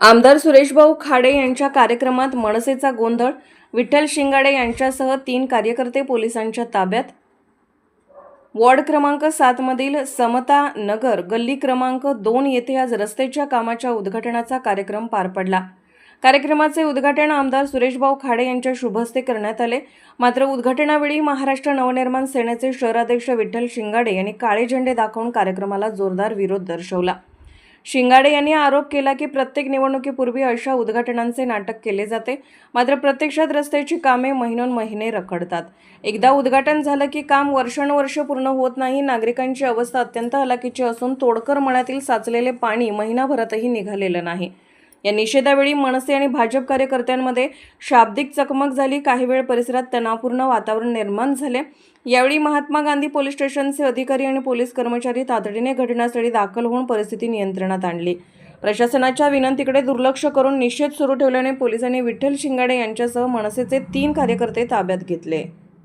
आमदार सुरेशभाऊ खाडे यांच्या कार्यक्रमात मनसेचा गोंधळ विठ्ठल शिंगाडे यांच्यासह तीन कार्यकर्ते पोलिसांच्या ताब्यात. वॉर्ड क्रमांक सातमधील समता नगर गल्ली क्रमांक दोन येथे आज रस्त्याच्या कामाच्या उद्घाटनाचा कार्यक्रम पार पडला. कार्यक्रमाचे उद्घाटन आमदार सुरेशभाऊ खाडे यांच्या शुभहस्ते करण्यात आले. मात्र उद्घाटनावेळी महाराष्ट्र नवनिर्माण सेनेचे शहराध्यक्ष विठ्ठल शिंगाडे यांनी काळे झेंडे दाखवून कार्यक्रमाला जोरदार विरोध दर्शवला. शिंगाडे यांनी आरोप केला की प्रत्येक निवडणुकीपूर्वी अशा उद्घाटनांचे नाटक केले जाते. मात्र प्रत्यक्षात रस्त्याची कामे महिनोन महिने रखडतात. एकदा उद्घाटन झालं की काम वर्षानुवर्ष पूर्ण होत नाही नागरिकांची अवस्था अत्यंत हलाखीची असून तोडकर मळ्यातील साचलेले पाणी महिनाभरातही निघालेलं नाही. या निषेधावेळी मनसे आणि भाजप कार्यकर्त्यांमध्ये शाब्दिक चकमक झाली. काही वेळ परिसरात तणावपूर्ण वातावरण निर्माण झाले. यावेळी महात्मा गांधी पोलीस स्टेशनचे अधिकारी आणि पोलीस कर्मचारी तातडीने घटनास्थळी दाखल होऊन परिस्थिती नियंत्रणात आणली. प्रशासनाच्या विनंतीकडे दुर्लक्ष करून निषेध सुरू ठेवल्याने पोलिसांनी विठ्ठल शिंगाडे यांच्यासह मनसेचे तीन कार्यकर्ते ताब्यात घेतले.